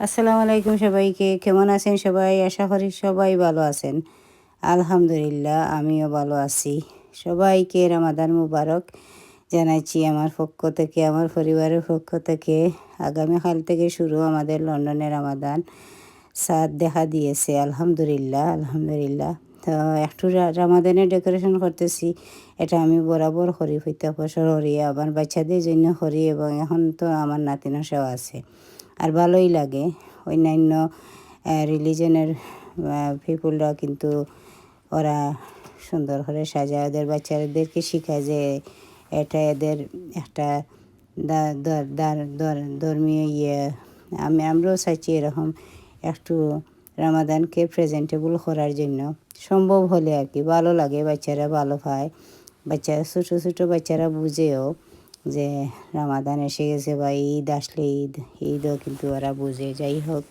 আসসালামু আলাইকুম সবাইকে। কেমন আছেন সবাই? আশা করি সবাই ভালো আছেন। আলহামদুলিল্লাহ, আমিও ভালো আছি। সবাইকে রামাদান মুবারক জানাচ্ছি আমার পক্ষ থেকে, আমার পরিবারের পক্ষ থেকে। আগামীকাল থেকে শুরু আমাদের লন্ডনের রামাদান। সাদ দেখা দিয়েছে, আলহামদুলিল্লাহ আলহামদুলিল্লাহ। তো একটু রামাদানের ডেকোরেশন করতেছি। এটা আমি বরাবর হরি প্রত্যেক বছর হরি আমার বাচ্চাদের জন্য হরি এবং এখন তো আমার নাতিনসাও আছে। আর ভালোই লাগে। অন্যান্য রিলিজনের পিপুলরা কিন্তু ওরা সুন্দর করে সাজায়। ওদের বাচ্চাদেরকে শেখায় যে এটা এদের একটা ধর্মীয় ইয়ে। আমি, আমরাও চাইছি এরকম একটু রামাদানকে প্রেজেন্টেবল করার জন্য। সম্ভব হলে আর কি, ভালো লাগে, বাচ্চারা ভালো পায়। বাচ্চারা ছোটো ছোটো বাচ্চারা বুঝেও। যে রামাদান এসে গেছে বা ঈদ আসলে ঈদ, ঈদও কিন্তু ওরা বুঝে, যাই হোক।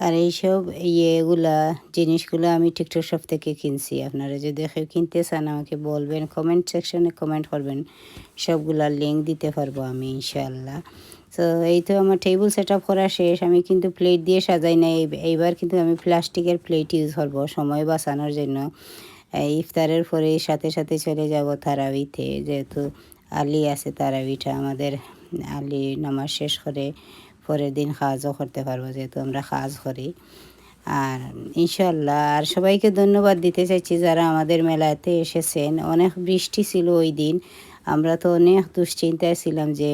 আর এইসব ইয়েগুলা, জিনিসগুলো আমি টিকটক শপ থেকে কিনছি। আপনারা যদি কেউ কিনতে চান, আমাকে বলবেন কমেন্ট সেকশনে কমেন্ট করবেন। সবগুলার লিঙ্ক দিতে পারব আমি ইনশাল্লাহ তো এই তো আমার টেবিল সেট আপ করা শেষ। আমি কিন্তু প্লেট দিয়ে সাজাই না এইবার কিন্তু আমি প্লাস্টিকের প্লেট ইউজ করব সময় বাঁচানোর জন্য। ইফতারের পরে সাথে সাথে চলে যাব তারাবিতে যেহেতু আলি আছে তারাবিটা আমাদের আলি নামাজ শেষ করে পরের দিন কাজও করতে পারব, যেহেতু আমরা কাজ করি। আর ইনশাল্লাহ আর সবাইকে ধন্যবাদ দিতে চাইছি যারা আমাদের মেলাতে এসেছেন। অনেক বৃষ্টি ছিল ওই দিন। আমরা তো অনেক দুশ্চিন্তায় ছিলাম যে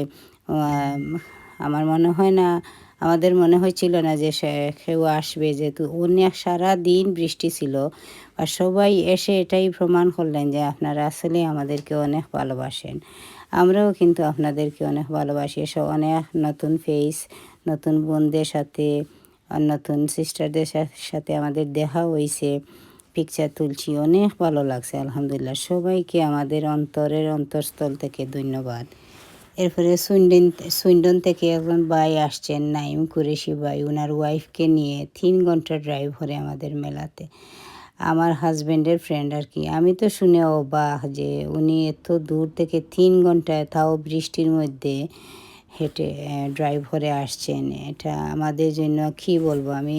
আমার মনে হয় না, আমাদের মনে হয়েছিল না যে কেউ আসবে যেহেতু অনেক সারা দিন বৃষ্টি ছিল। আর সবাই এসে এটাই প্রমাণ করলেন যে আপনারা আসলে আমাদেরকে অনেক ভালোবাসেন। আমরাও কিন্তু আপনাদেরকে অনেক ভালোবাসি। এসব অনেক নতুন ফেস নতুন বোনদের সাথে নতুন সিস্টারদের সাথে আমাদের দেখা হয়েছে পিকচার তুলছি, অনেক ভালো লাগছে, আলহামদুলিল্লাহ। সবাইকে আমাদের অন্তরের অন্তরস্থল থেকে ধন্যবাদ। এরপরে সুইন্ডন সুইন্ডন থেকে একজন ভাই আসছেন, নাইম কুরেশি ভাই। ওনার ওয়াইফকে নিয়ে তিন ঘণ্টা ড্রাইভ করে আমাদের মেলাতে। আমার হাজব্যান্ডের ফ্রেন্ড আর কি। আমি তো শুনে অবাক যে উনি এত দূর থেকে তিন ঘন্টায় তাও বৃষ্টির মধ্যে হেঁটে ড্রাইভ করে আসছেন। এটা আমাদের জন্য কী বলব? আমি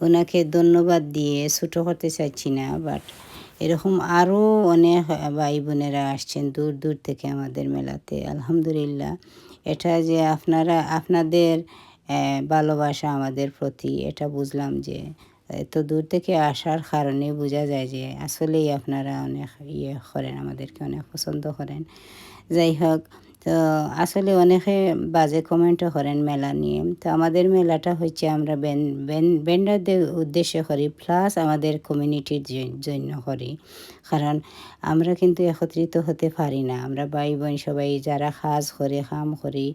ওনাকে ধন্যবাদ দিয়ে ছুটো করতে চাইছি না বাট এরকম আরও অনেক ভাই বোনেরা আসছেন দূর দূর থেকে আমাদের মেলাতে। আলহামদুলিল্লাহ, এটা যে আপনারা, আপনাদের ভালোবাসা আমাদের প্রতি, এটা বুঝলাম যে, এত দূর থেকে আসার কারণে বোঝা যায় যে, আসলেই আপনারা অনেক ইয়ে করেন, আমাদেরকে অনেক পছন্দ করেন। যাই হোক তো আসলে অনেকে বাজে কমেন্টও করেন মেলা নিয়ে। তো আমাদের মেলাটা হচ্ছে আমরা বেন্ডারদের উদ্দেশ্যে করি প্লাস আমাদের কমিউনিটির জন্য করি। কারণ আমরা কিন্তু একত্রিত হতে পারি না। আমরা ভাই বোন সবাই যারা কাজ করে, কাম করি,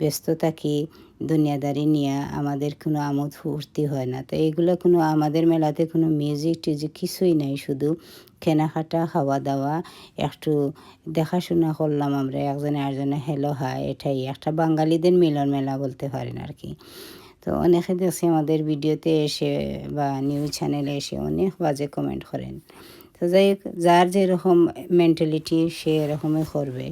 ব্যস্ত থাকি দুনিয়াদারি নিয়ে আমাদের কোনো আমোদ ফুর্তি হয় না। তো এগুলো কোনো আমাদের মেলাতে কোনো মিউজিক টিউজিক কিছুই নাই। শুধু কেনাকাটা খাওয়া দাওয়া একটু দেখাশোনা করলাম আমরা, একজনে আরেকজনে হেলো হাই এটাই। একটা বাঙালিদের মিলন মেলা বলতে পারেন আর কি তো অনেকে দেখছি আমাদের ভিডিওতে এসে বা নিউজ চ্যানেলে এসে অনেক বাজে কমেন্ট করেন। তো যাই যার যেরকম মেন্টালিটি সে এরকমই করবে।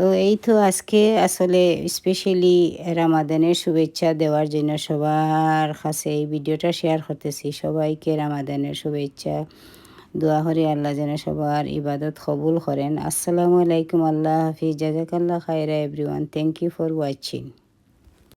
তো এই তো আজকে আসলে স্পেশালি রামাদানের শুভেচ্ছা দেওয়ার জন্য সবার কাছে এই ভিডিওটা শেয়ার করতেছি। সবাইকে রামাদানের শুভেচ্ছা, দোয়া করি আল্লাহ যেন সবার ইবাদত কবুল করেন। আসসালামু আলাইকুম, আল্লাহ হাফিজ। জাজাকাল্লাহ খায়রা everyone thank you for watching